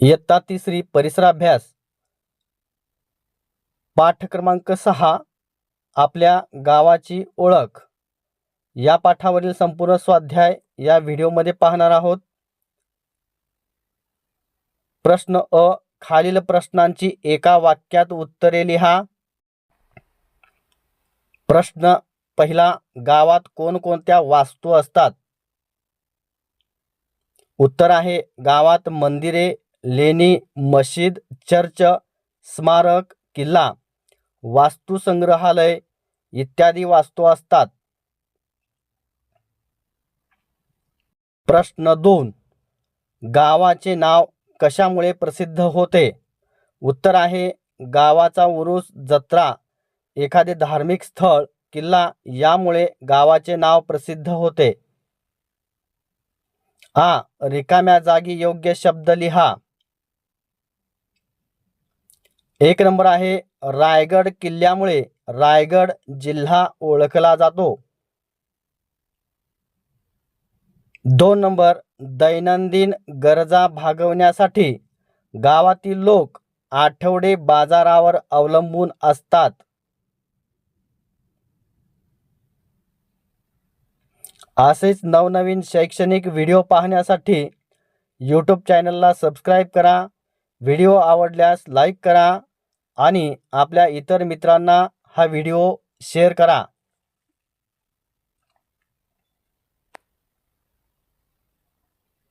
इयत्ता तिसरी परिसराभ्यास. पाठ क्रमांक सहा आपल्या गावाची ओळख. या पाठावरील संपूर्ण स्वाध्याय या व्हिडिओमध्ये पाहणार आहोत. प्रश्न अ खालील प्रश्नांची एका वाक्यात उत्तरे लिहा. प्रश्न पहिला गावात कोणकोणत्या वास्तू असतात? उत्तर आहे गावात मंदिरे लेणी मशीद चर्च स्मारक किल्ला वास्तू संग्रहालय इत्यादी वास्तू असतात. प्रश्न दोन. गावाचे नाव कशामुळे प्रसिद्ध होते? उत्तर आहे गावाचा उरूस जत्रा एखादे धार्मिक स्थळ किल्ला यामुळे गावाचे नाव प्रसिद्ध होते. आ. रिकाम्या जागी योग्य शब्द लिहा. एक नंबर आहे रायगड किल्ल्यामुळे रायगड जिल्हा ओळखला जातो. दोन नंबर दैनंदिन गरजा भागवण्यासाठी गावातील लोक आठवडे बाजारावर अवलंबून असतात. असेच नवनवीन शैक्षणिक व्हिडिओ पाहण्यासाठी यूट्यूब चॅनलला सबस्क्राईब करा. व्हिडिओ आवडल्यास लाईक करा. आणि आपल्या इतर मित्रांना हा व्हिडिओ शेअर करा.